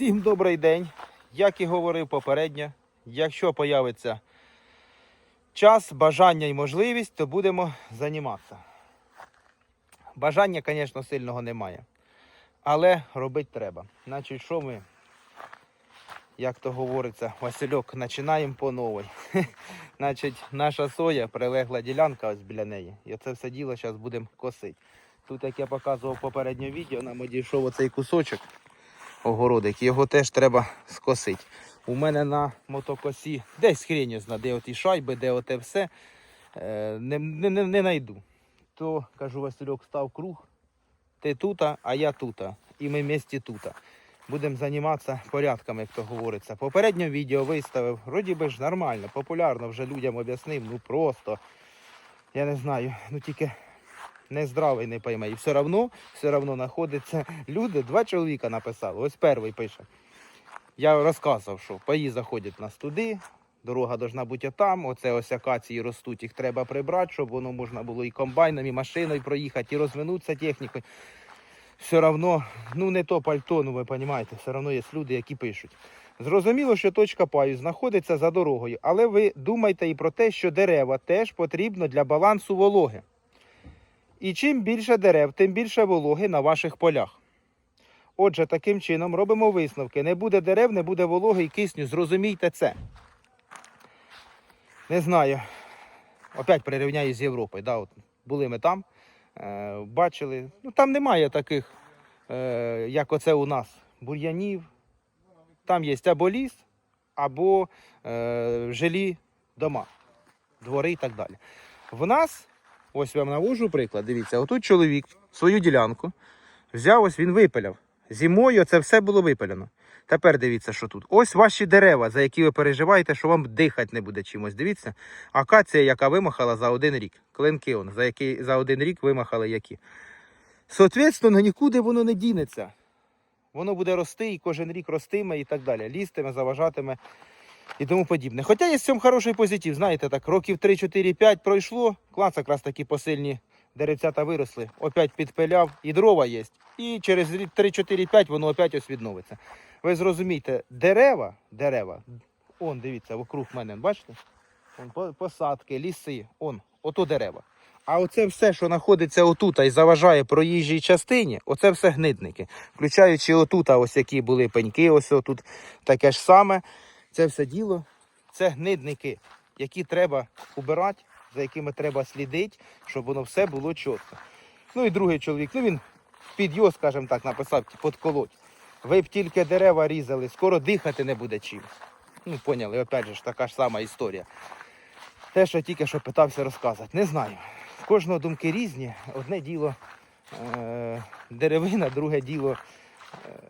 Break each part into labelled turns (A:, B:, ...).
A: Всім добрий день. Як і говорив попередньо, якщо появиться час, бажання і можливість, то будемо займатися. Бажання, звісно, сильного немає. Але робити треба. Значить, що ми, як то говориться, Васильок, починаємо по новій. Значить, наша соя, прилегла ділянка ось біля неї. І це все діло зараз будемо косити. Тут, як я показував попереднє відео, нам одійшов оцей кусочок огородик, його теж треба скосити. У мене на мотокосі десь хрень зна, де оті шайби, де оте все, е, не, не, не, не найду. То кажу, Васильок, став круг, ти тута, а я тута. І ми вместе тута. Будемо займатися порядками, як то говориться. Попереднє відео виставив, вроді би ж нормально, популярно вже людям об'яснив, ну просто, я не знаю, ну тільки не здравий, не пойме. І все одно, все одно знаходяться люди, два чоловіка написали. Ось перший пише. Я розказував, що паї заходять нас туди, дорога должна бути там, оце ось акації ростуть, їх треба прибрати, щоб воно можна було і комбайном, і машиною проїхати, і розвинутися технікою. Все одно, ну не то пальто, ну ви розумієте, все одно є люди, які пишуть. Зрозуміло, що точка паю знаходиться за дорогою, але ви думайте і про те, що дерева теж потрібно для балансу вологи. І чим більше дерев, тим більше вологи на ваших полях. Отже, таким чином робимо висновки. Не буде дерев, не буде вологи і кисню. Зрозумійте це. Не знаю. Опять прирівняю з Європою. Да, от були ми там, е, бачили. Ну там немає таких, е, як оце у нас, бур'янів. Там є або ліс, або е, жилі дома, двори і так далі. В нас Ось вам навожу приклад. Дивіться, отут чоловік свою ділянку взяв, ось він випиляв. Зимою це все було випилено. Тепер дивіться, що тут. Ось ваші дерева, за які ви переживаєте, що вам дихати не буде чимось. Дивіться, акація, яка вимахала за один рік. Клинки, он, за який за один рік вимахали які. Соответственно, нікуди воно не дінеться. Воно буде рости і кожен рік ростиме і так далі. Лістиме, заважатиме і тому подібне. Хоча є в цьому хороший позитив, знаєте, так, років 3-4-5 пройшло, клас якраз такі посильні деревцята виросли, опять підпиляв, і дрова є. І через 3-4-5 воно опять ось відновиться. Ви зрозумієте, дерева, дерева, он, дивіться, вокруг мене, бачите? По- посадки, ліси, он, ото дерева. А оце все, що знаходиться отут і заважає проїжджій частині, оце все гнидники. Включаючи отут, ось які були пеньки, ось отут таке ж саме. Це все діло, це гнидники, які треба убирати, за якими треба слідити, щоб воно все було чітко. Ну і другий чоловік, ну він під його, скажімо так, написав, подколоть. Ви б тільки дерева різали, скоро дихати не буде чим. Ну, поняли, опять же така ж сама історія. Те, що тільки що питався розказати, не знаю. В кожного думки різні. Одне діло е- деревина, друге діло е-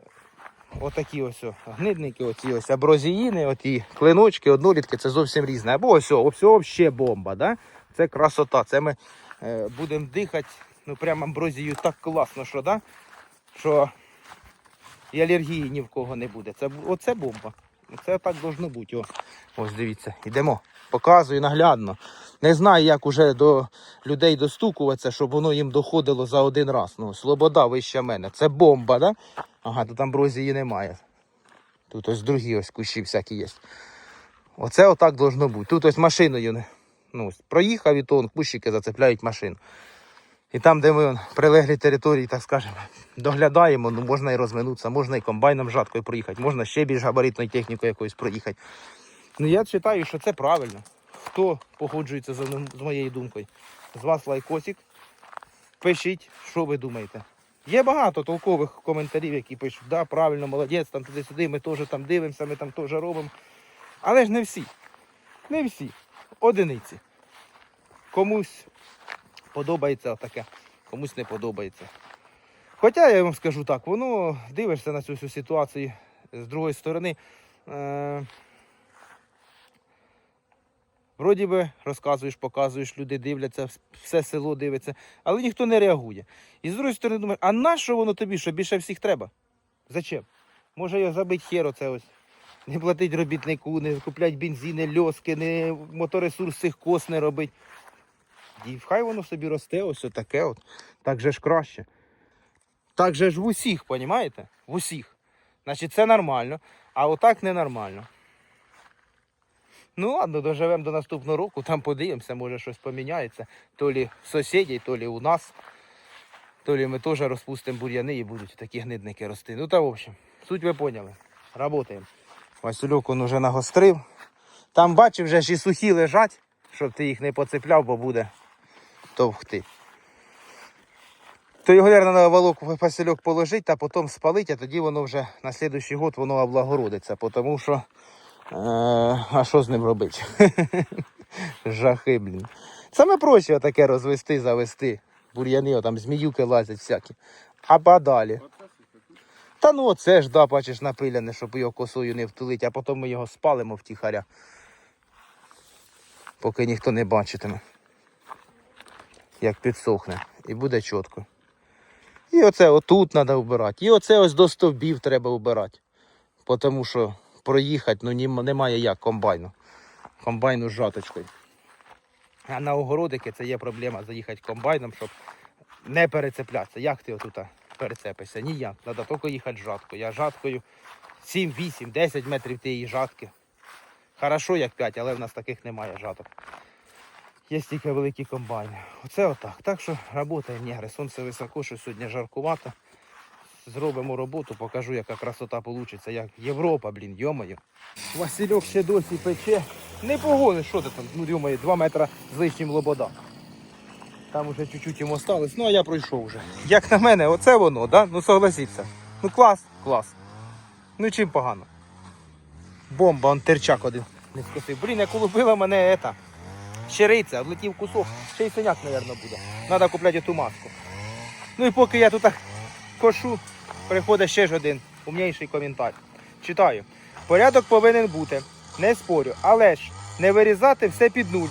A: отакі ось гнидники, оці ось аброзіїни, оті клиночки, однолітки, це зовсім різне. Або ось, ось взагалі бомба. Да? Це красота. Це ми е, будемо дихати, ну прямо амброзією так класно, що, да? що і алергії ні в кого не буде. Це, оце бомба. Це так должно бути. О. Ось дивіться, йдемо. Показую наглядно. Не знаю, як уже до людей достукуватися, щоб воно їм доходило за один раз. Ну, Слобода вище мене. Це бомба, да? Ага, тут амброзії немає. Тут ось другі ось кущі всякі є. Оце отак должно бути. Тут ось машиною ну, проїхав і то он, кущики зацепляють машину. І там, де ми прилеглі території, так скажемо, доглядаємо, ну можна і розминутися, можна і комбайном жаткою проїхати, можна ще більш габаритною технікою якоюсь проїхати. Ну я вважаю, що це правильно. Хто погоджується з, моєю думкою? З вас лайкосик. Пишіть, що ви думаєте. Є багато толкових коментарів, які пишуть, да, правильно, молодець, там туди-сюди, ми теж там дивимося, ми там теж робимо. Але ж не всі. Не всі. Одиниці. Комусь подобається таке, комусь не подобається. Хоча я вам скажу так, воно дивишся на цю всю ситуацію з другої сторони. Е- Вроді би розказуєш, показуєш, люди дивляться, все село дивиться, але ніхто не реагує. І з другої сторони думаєш, а на що воно тобі, що більше всіх треба? Зачем? Може його забити хер це ось. Не платить робітнику, не куплять бензини, льоски, не моторесурс цих кос не робить. І хай воно собі росте, ось таке от. Так же ж краще. Так же ж в усіх, понімаєте? В усіх. Значить, це нормально, а отак ненормально. Ну ладно, доживемо до наступного року, там подивимося, може щось поміняється. То лі в сусідів, то лі у нас. То лі ми теж розпустимо бур'яни і будуть такі гнидники рости. Ну та в общем, суть ви поняли. Работаємо. Васильок он уже нагострив. Там бачив, вже ж і сухі лежать, щоб ти їх не поцепляв, бо буде товхти. То його, мабуть, на волок Васильок положить, та потім спалить, а тоді воно вже на слідуючий год воно облагородиться, тому що. Е, а що з ним робити? Жахи, блін. Саме проще таке розвести, завести. Бур'яни, там зміюки лазять всякі. А подалі. Та ну оце ж, да, бачиш, напиляне, щоб його косою не втулити, а потім ми його спалимо втіхаря. Поки ніхто не бачитиме. Як підсохне. І буде чітко. І оце отут треба вбирати. І оце ось до стовбів треба вбирати. Тому що проїхати ну, немає як комбайну. Комбайну з жаточкою. А на огородики це є проблема заїхати комбайном, щоб не перецеплятися. Як ти отут перецепишся? Ніяк. Треба тільки їхати з жаткою. Я жаткою 7, 8, 10 метрів тієї жатки. Хорошо, як 5, але в нас таких немає жаток. Є тільки великі комбайни. Оце отак. Так що працюємо, негри. Сонце високо, що сьогодні жаркувато. Зробимо роботу, покажу, яка красота вийде, як Європа, блін, йомаю. Васильок ще досі пече. Не погониш, що ти там, ну йомаю, 2 метри з лишнім лобода. Там уже чуть-чуть йому осталось, ну а я пройшов вже. Як на мене, оце воно, да? Ну согласіться. Ну клас, клас. Ну чим погано. Бомба, он терчак один не скосив. Блін, як улупила мене ета. Щириця, влетів кусок, ще й синяк, мабуть, буде. Треба купляти ту маску. Ну і поки я тут кошу, приходить ще ж один умніший коментар. Читаю. Порядок повинен бути, не спорю, але ж не вирізати все під нуль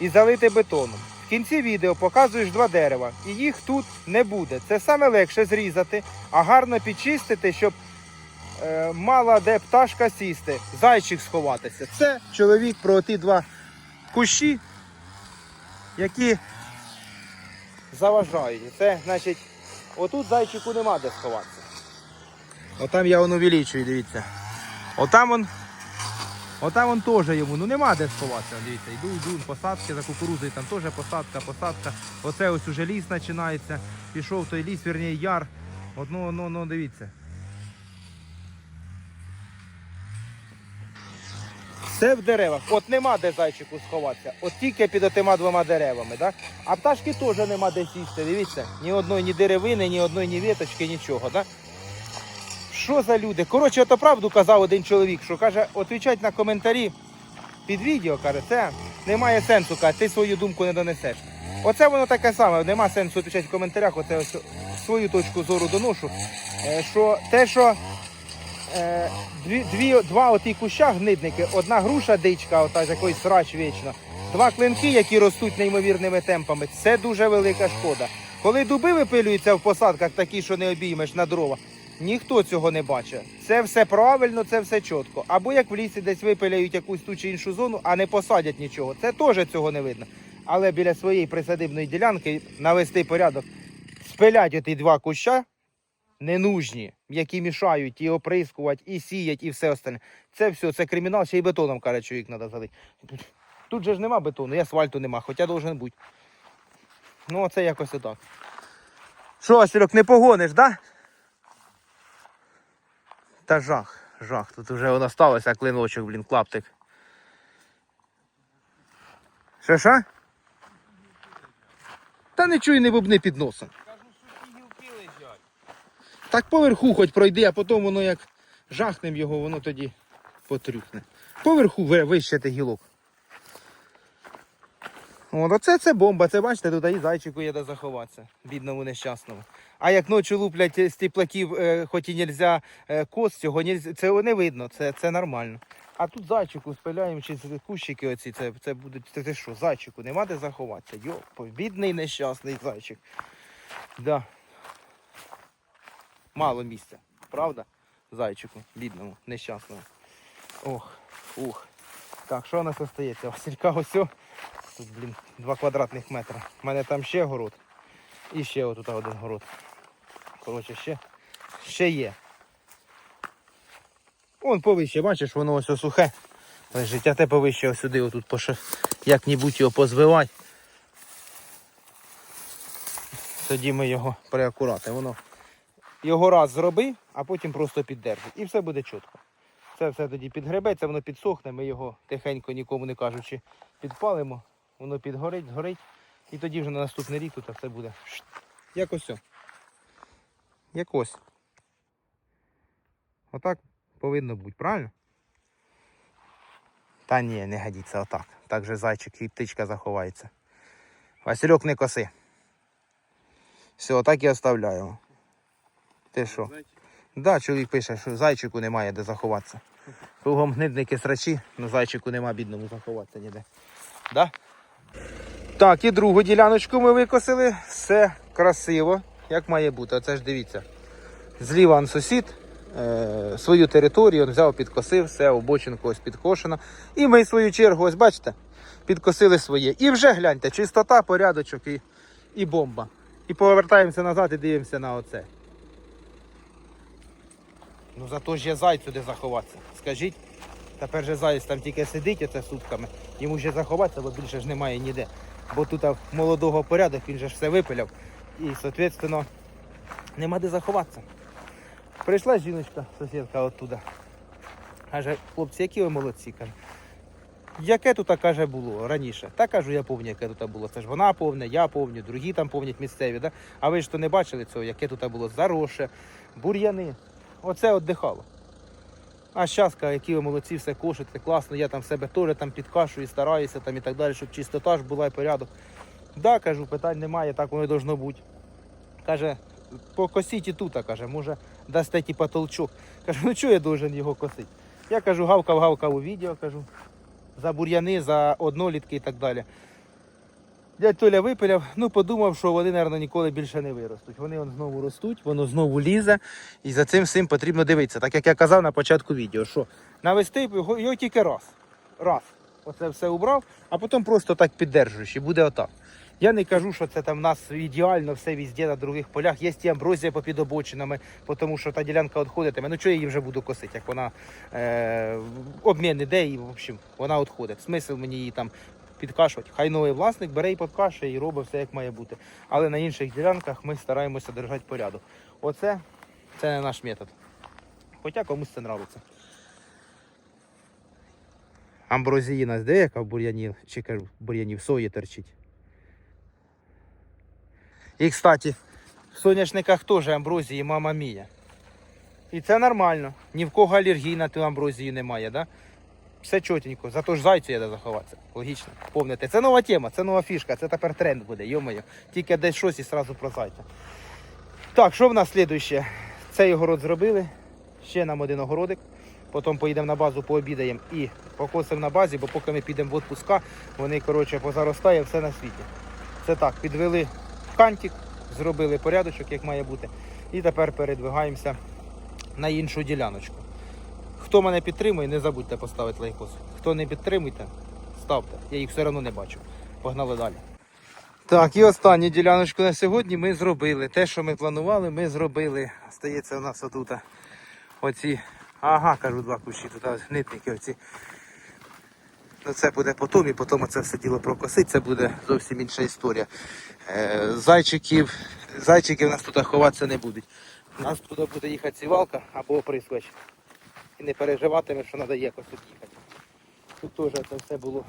A: і залити бетоном. В кінці відео показуєш два дерева, і їх тут не буде. Це саме легше зрізати, а гарно підчистити, щоб е, мала де пташка сісти, зайчик сховатися. Це чоловік про ті два кущі, які заважають. Це значить, отут зайчику нема де сховатися. Отам я воно увеличую, дивіться. Отам он. Отам он теж йому, ну нема де сховатися. Дивіться, йду, йду, посадки за кукурузою, там теж посадка, посадка. Оце ось уже ліс починається. Пішов той ліс, вірніше яр. От, ну, ну, ну, дивіться. Все в деревах. От нема де зайчику сховатися. От тільки під отима двома деревами. Да? А пташки теж нема де сісти. Дивіться, ні одної ні деревини, ні одної ні віточки, нічого. Да? Що за люди? Коротше, ото правду казав один чоловік, що каже, отвічать на коментарі під відео, каже, це немає сенсу, каже, ти свою думку не донесеш. Оце воно таке саме, нема сенсу відповідати в коментарях, оце ось свою точку зору доношу. Е, Що те, що е, дві, дві, два оті куща гнидники, одна груша дичка, ота з якоїсь срач вічно, два клинки, які ростуть неймовірними темпами, це дуже велика шкода. Коли дуби випилюються в посадках, такі, що не обіймеш на дрова, ніхто цього не бачить. Це все правильно, це все чітко. Або як в лісі десь випиляють якусь ту чи іншу зону, а не посадять нічого. Це теж цього не видно. Але біля своєї присадибної ділянки навести порядок, спилять оті два куща ненужні, які мішають і оприскувати, і сіять, і все остальне. Це все, це кримінал, ще й бетоном, каже, чоловік треба залити. Тут же ж нема бетону, і асфальту нема, хоча должен бути. Ну, оце якось отак. Що, Васильок, не погониш, да? Та жах, жах. Тут вже воно сталося, клиночок, блін, клаптик. Що, що? Та не чуй, не бубни під носом. Так поверху хоч пройди, а потім воно як жахнем його, воно тоді потрюхне. Поверху ви- вище гілок. От, оце це бомба, це бачите, тут і зайчику є де заховатися, бідному нещасному. А як ночі луплять з тіплаків, е, хоч і нельзя е, кост, цього нельзя, це не видно, це, це нормально. А тут зайчику спиляємо, чи кущики оці, це, це будуть, це, це що, зайчику, нема де заховатися. Йо, бідний нещасний зайчик. Да. Мало місця, правда? Зайчику, бідному, нещасному. Ох, ух. Так, що у нас остається? Василька ось. Тут, блін, 2 квадратних метри. У мене там ще город. І ще отут один город. Коротше, ще, ще є. Вон повище, бачиш, воно ось сухе. Лежить, те повище ось сюди, отут поше, як-небудь його позвивати. Тоді ми його переакурати. Воно його раз зроби, а потім просто піддержи. І все буде чітко. Це все тоді підгребеться, воно підсохне, ми його тихенько, нікому не кажучи, підпалимо, воно підгорить, згорить. І тоді вже на наступний рік тут все буде. Як ось. Як ось. Отак повинно бути, правильно? Та ні, не годиться отак. Так же зайчик і птичка заховається. Васильок не коси. Все, отак і оставляю. Ти що? Да, чоловік пише, що зайчику немає де заховатися. Кругом гнидники срачі, але зайчику нема бідному заховатися ніде. Да? Так, і другу діляночку ми викосили. Все красиво, як має бути. Оце ж дивіться. Зліва сусід, е, свою територію він взяв, підкосив, все, обочинку ось підкошено. І ми свою чергу, ось бачите, підкосили своє. І вже гляньте, чистота, порядочок і, і бомба. І повертаємося назад і дивимося на оце. Ну зато ж є зайцю де заховатися. Скажіть, тепер же заяць там тільки сидить оце сутками, йому ще заховатися, бо більше ж немає ніде. Бо тут молодого порядок, він же ж все випиляв. І, соответственно, нема де заховатися. Прийшла жіночка, сусідка оттуда. Каже, хлопці, які ви молодці, каже. Яке тут каже було раніше? Та кажу, я пам'ятаю, яке тут було. Це ж вона повня, я повню, другі там повнять місцеві. Да? А ви ж то не бачили цього, яке тут було зароше, бур'яни. Оце віддихало. А зараз, каже, які ви молодці, все кошите, класно, я там себе теж там підкашую, стараюся там і так далі, щоб чистота ж була і порядок. Да, кажу, питань немає, так воно должно бути. Каже, покосіть і тут, каже, може дасте типа толчок. Кажу, ну чого я должен його косити? Я кажу, гавкав, гавкав у відео, кажу, за бур'яни, за однолітки і так далі. Дядь Толя випиляв, ну подумав, що вони, мабуть, ніколи більше не виростуть. Вони он знову ростуть, воно знову лізе, і за цим всім потрібно дивитися. Так як я казав на початку відео, що навести його, його тільки раз. Раз. Оце все убрав, а потім просто так піддержуєш і буде отак. Я не кажу, що це там в нас ідеально все везде на других полях. Є і амброзія попід обочинами, тому що та ділянка відходитиме. Ну чого я її вже буду косити, як вона е, обмін іде і в общем, вона відходить. Смисл мені її там підкашувати. Хай новий власник бере і підкашує і робить все як має бути. Але на інших ділянках ми стараємося держати порядок. Оце це не наш метод. Хоча комусь це подобається. Амброзіїна де яка в бур'яні, чи в бур'яні в сої торчить. І, кстати, в соняшниках теж амброзії мама мія. І це нормально. Ні в кого алергії на ту амброзію немає, да? Все чотенько. Зато ж зайцю є де заховатися. Логічно. Помните, це нова тема, це нова фішка, це тепер тренд буде, йомоє. Тільки десь щось і одразу про зайця. Так, що в нас слідуще? Цей огород зробили. Ще нам один огородик. Потім поїдемо на базу, пообідаємо і покосимо на базі, бо поки ми підемо в отпуска, вони коротше позаростає все на світі. Це так, підвели кантик, зробили порядочок, як має бути. І тепер передвигаємося на іншу діляночку. Хто мене підтримує, не забудьте поставити лайкос. Хто не підтримуйте, ставте. Я їх все одно не бачу. Погнали далі. Так, і останню діляночку на сьогодні ми зробили. Те, що ми планували, ми зробили. Остається у нас отут оці. Ага, кажу, два кущі, тут нитники оці. Ну, це буде потім, і потім це все діло прокосить, це буде зовсім інша історія. Е, зайчиків, зайчики в нас тут ховатися не будуть. У нас туди буде їхати сівалка або оприскувач. І не переживатиме, що треба якось тут їхати. Тут теж це все було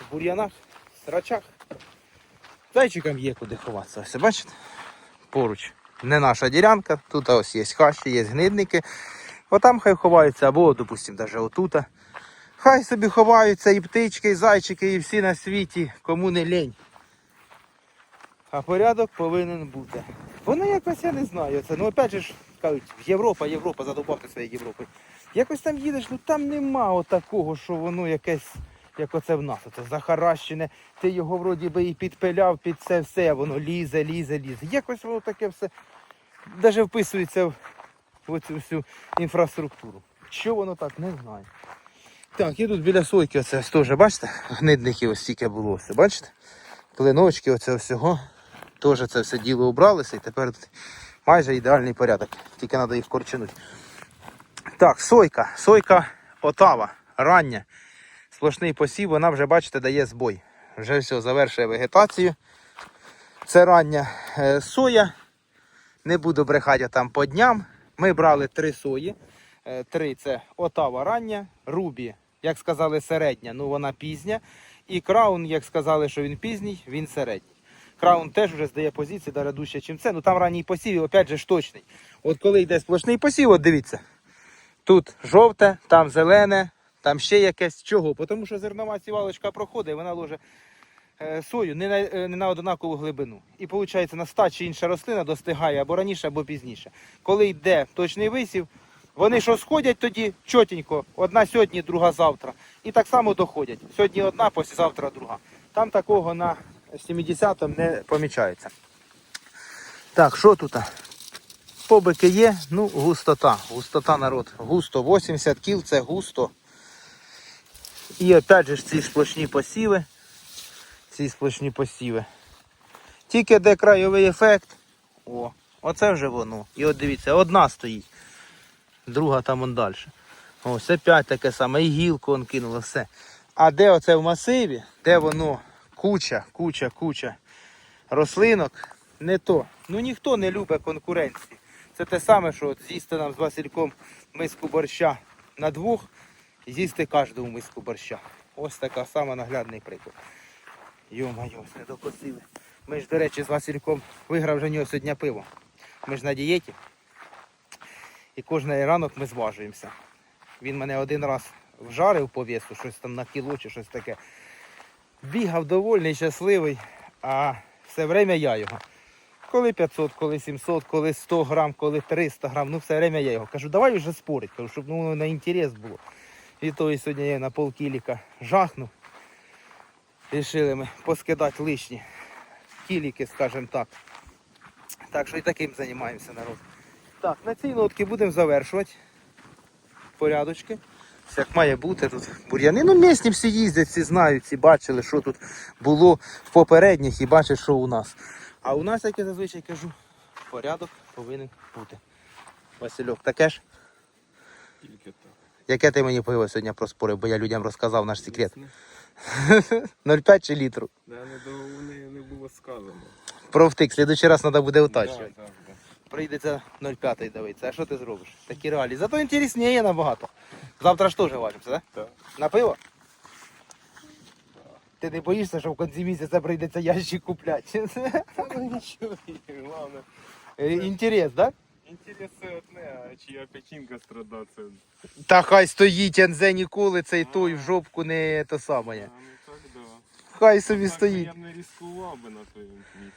A: в бур'янах, срачах. Зайчикам є куди ховатися. Ось бачите? Поруч. Не наша ділянка, тут ось є хащі, є гнидники. Отам хай ховаються, або, допустимо, навіть отута. Хай собі ховаються і птички, і зайчики, і всі на світі, кому не лень. А порядок повинен бути. Воно якось я не знаю. Це, ну опять же кажуть, Європа, Європа, задовбавте своєю Європою. Якось там їдеш, ну там нема такого, що воно якесь, як оце в нас, оце захаращене. Ти його вроді би і підпиляв під це все, а воно лізе, лізе, лізе. Якось воно таке все навіть вписується в, в цю всю інфраструктуру. Що воно так, не знаю. Так, і тут біля сойки оце теж, бачите, гнидники ось стільки було, все, бачите? Клиночки оце всього. Теж це все діло убралося і тепер тут майже ідеальний порядок. Тільки треба їх корчинути. Так, сойка. Сойка отава, рання. Сплошний посів, вона вже, бачите, дає збой. Вже все, завершує вегетацію. Це рання е, соя. Не буду брехати там по дням. Ми брали три сої. Е, Три це отава рання, рубі, як сказали, середня, ну вона пізня. І краун, як сказали, що він пізній, він середній. Краун теж вже здає позиції да дужче, ніж це. Ну там ранній посів, і опять же ж точний. От коли йде сплошний посів, от дивіться. Тут жовте, там зелене, там ще якесь. Чого? Тому що зернова сівалочка проходить, вона ложе е, сою не на, е, не на однакову глибину. І виходить, на ста чи інша рослина достигає або раніше, або пізніше. Коли йде точний висів, вони що сходять тоді чотенько, одна сьогодні, друга завтра. І так само доходять. Сьогодні одна, післязавтра друга. Там такого на 70-му не помічається. Так, що тут? Побики є, ну густота. Густота народ. Густо 80 кіл, це густо. І опять же ці сплошні посіви. Ці сплошні посіви. Тільки де краєвий ефект. О, оце вже воно. І от дивіться, одна стоїть. Друга там он далі. Ось опять таке саме. І гілку он кинуло, все. А де оце в масиві, де воно куча, куча, куча рослинок, не то. Ну ніхто не любить конкуренції. Це те саме, що з'їсти нам з Васильком миску борща на двох, з'їсти кожному миску борща. Ось така сама наглядний приклад. Йо-моє, не докосили. Ми ж, до речі, з Васильком виграв вже нього сьогодні пиво. Ми ж на дієті. І кожен ранок ми зважуємося. Він мене один раз вжарив по весу, щось там на кіло чи щось таке. Бігав довольний, щасливий, а все время я його. Коли 500, коли 700, коли 100 грам, коли 300 грам, ну все время я його. Кажу, давай вже спорить, кажу, щоб ну, на інтерес було. І то і сьогодні я на полкіліка жахнув. Рішили ми поскидати лишні кіліки, скажімо так. Так що і таким займаємося народ. Так, на цій нотці будемо завершувати. Порядочки. Як має бути тут бур'яни. Ну, місні всі їздять, всі знають, всі бачили, що тут було в попередніх і бачать, що у нас. А у нас, як я зазвичай кажу, порядок повинен бути. Васильок, таке ж?
B: Тільки так.
A: Яке ти мені пиво сьогодні проспорив, бо я людям розказав наш секрет. 0,5 чи літру.
B: Да, не, не, було сказано.
A: Провтик, слідуючий раз треба буде утачувати.
B: Да, да.
A: Прийдеться 0,5 дивитися. А що ти зробиш? Такі реалії. Зато інтересніє набагато. Завтра ж теж важимося, так?
B: Так.
A: На пиво? Ти не боїшся, що в кінці місяця прийдеться ящик купляти?
B: Ну нічого, головне.
A: Е, Інтерес, так?
B: Інтерес це одне, а чия печінка страдає, це...
A: Та хай стоїть Ензе ніколи цей той в жопку не те саме.
B: Ну так, да.
A: Хай собі
B: Так,
A: стоїть.
B: Я б не ризикував би на твоєму місці.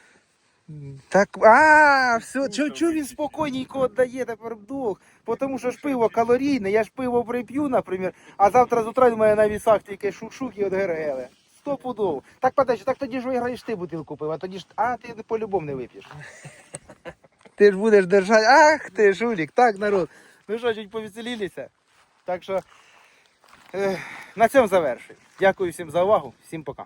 A: Так, а, все, чого чого він спокійненько віддає тепер вдох? Тому що ж пиво калорійне, я ж пиво прип'ю, наприклад, а завтра з утра в мене на вісах тільки шук-шук і от гергели. Сто пудов. Так подальше, так тоді ж виграєш ти бутилку пива, тоді ж, а ти по-любому не вип'єш. Ти ж будеш держати, ах ти жулік, так, народ. Ну що, чуть повеселілися. Так що е, на цьому завершую. Дякую всім за увагу, всім пока.